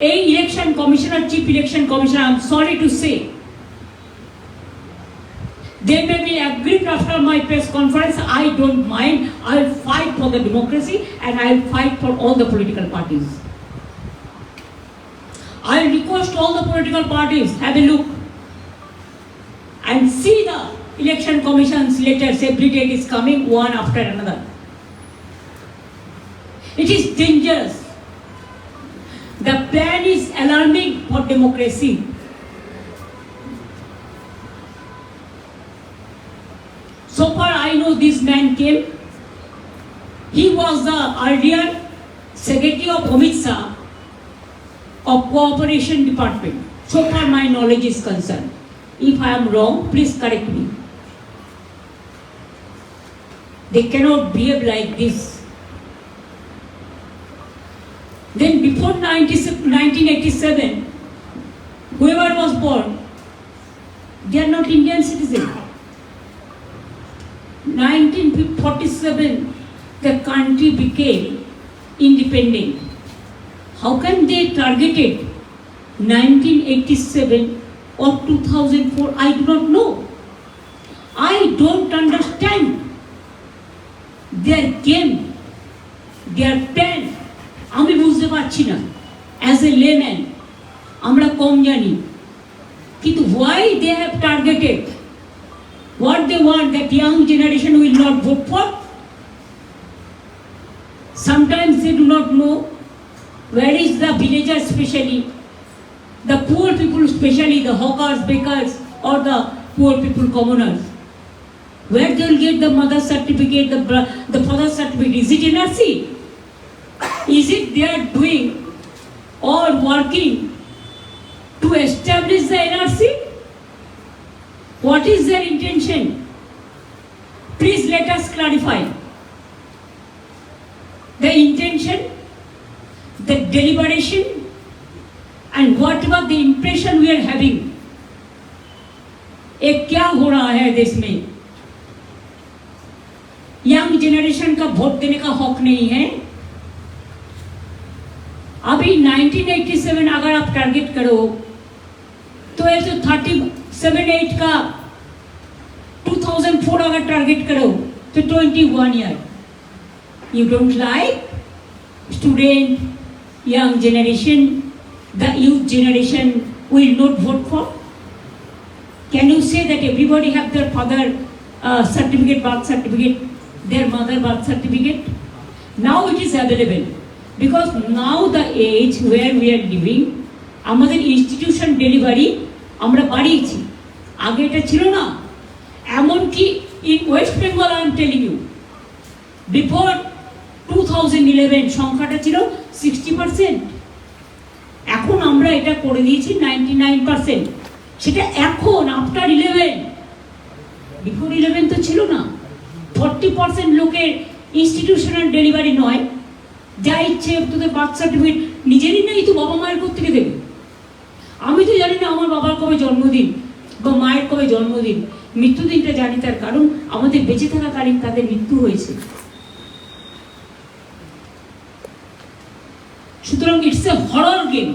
এই election commissioner chief election commissioner I am sorry to say They may be aggrieved after my press conference. I don't mind. I'll fight for the democracy and I'll fight for all the political parties. I'll request all the political parties have a look and see the election commission's letters every day it is coming one after another. It is dangerous. the plan is alarming for democracy. So far, I know this man came. He was the earlier Secretary of Amit of Cooperation Department. So far, my knowledge is concerned. If I am wrong, please correct me. They cannot behave like this. Then before 90 1987, whoever was born, they are not Indian citizens. 1947, the country became independent. How can they target it? 1987 or 2004? I do not know. I don't understand their game, their plan. আমি বুঝতে পারছি না as a layman আমরা কম জানি কিন্তু why they have targeted what they want that young generation will not vote for. Sometimes they do not know where is the villagers especially, the poor people especially, the hawkers, bakers or the poor people commoners. Where they will get the mother certificate, the, bro- the father certificate. Is it NRC? Is it they are doing or working to establish the NRC? What is their intention? Please let us clarify. The intention, the deliberation, and whatever the impression we are having. ये क्या हो रहा है देश में young generation का vote देने का हक नहीं है अभी 1987 अगर आप टारगेट करो तो ये थर्टी सेवन एट का 2004 अगर टारगेट करो तो 21 one year you don't like student young generation the youth generation will not vote for can you say that everybody have their father certificate birth certificate their mother birth certificate now it is available because now the age where we are living, আমাদের institution delivery আমরা বাড়িয়েছি। আগে এটা ছিল না। এমনকি in West Bengal I am telling you before two thousand eleven সংখ্যাটা ছিল সিক্সটি পার্সেন্ট এখন আমরা এটা করে দিয়েছি নাইনটি নাইন পার্সেন্ট সেটা এখন আফটার ইলেভেন বিফোর ইলেভেন তো ছিল না। ফর্টি পার্সেন্ট লোকের ইনস্টিটিউশনাল ডেলিভারি নয়। যা ইচ্ছে তোদের বার্থ সার্টিফিকেট নিজেরই নেই তো বাবা মায়ের কোথেকে দেবে? আমি তো জানি না আমার বাবার কবে জন্মদিন বা মায়ের কবে জন্মদিন। মৃত্যুদিনটা জানি তার কারণ আমাদের বেঁচে থাকাকালীন তাদের মৃত্যু হয়েছে। সুতরাং it's a horror game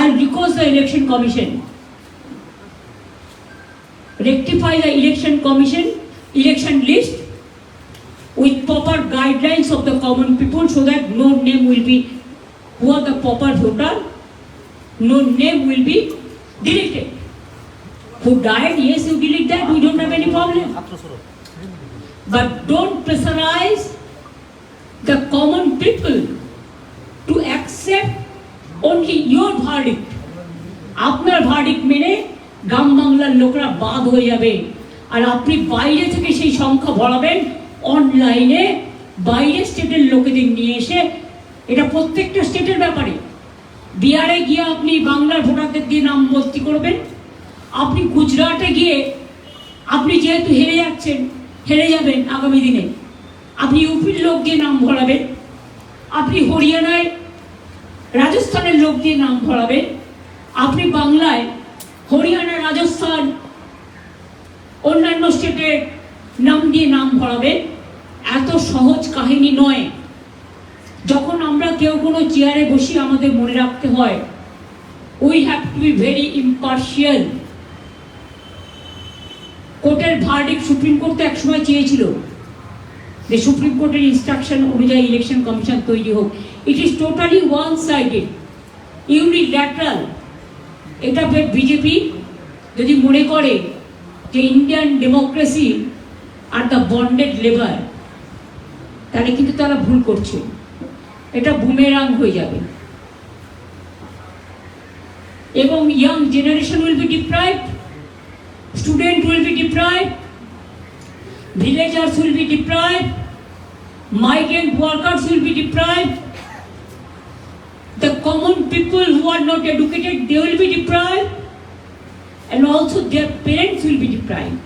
I request the election commission rectify the election commission, election list with proper guidelines of the common people so that no name will be who are the proper voter no name will be deleted who died yes you delete that we don't have any problem but don't pressurize the common people to accept only your verdict আপনার verdict মেনে গ্রাম বাংলার লোকরা বাদ হয়ে যাবে আর আপনি বাইরে থেকে সেই সংখ্যা ভরাবেন অনলাইনে বাইরের স্টেটের লোকেদের নিয়ে এসে, এটা প্রত্যেকটা স্টেটের ব্যাপারে। বিহারে গিয়ে আপনি বাংলার ভোটারদের দিয়ে নাম ভর্তি করবেন। আপনি গুজরাটে গিয়ে, আপনি যেহেতু হেরে যাচ্ছেন, হেরে যাবেন আগামী দিনে। আপনি ইউপির লোক দিয়ে নাম ভরাবেন। আপনি হরিয়ানায় রাজস্থানের লোক দিয়ে নাম ভরাবেন। আপনি বাংলায় হরিয়ানা রাজস্থান অন্যান্য স্টেটের দিয়ে নাম ভরাবেন এত সহজ কাহিনী নয়। যখন আমরা কেউ কোনো চেয়ারে বসি, আমাদের মনে রাখতে হয় we have to be very impartial কোর্টের ভার্ডিক সুপ্রিম কোর্ট তো একসময় চেয়েছিল যে সুপ্রিম কোর্টের ইনস্ট্রাকশন অনুযায়ী ইলেকশন কমিশন তৈরি হোক। It is totally one sided unilateral এটা বিজেপি যদি মনে করে যে Indian democracy are the bonded labour তাহলে কিন্তু তারা ভুল করছে এটা বুমেরাং হয়ে যাবে এবং young generation will be deprived student will be deprived villagers will be deprived, migrant workers will be deprived, the common people who are not educated, they will be deprived, and also their parents will be deprived.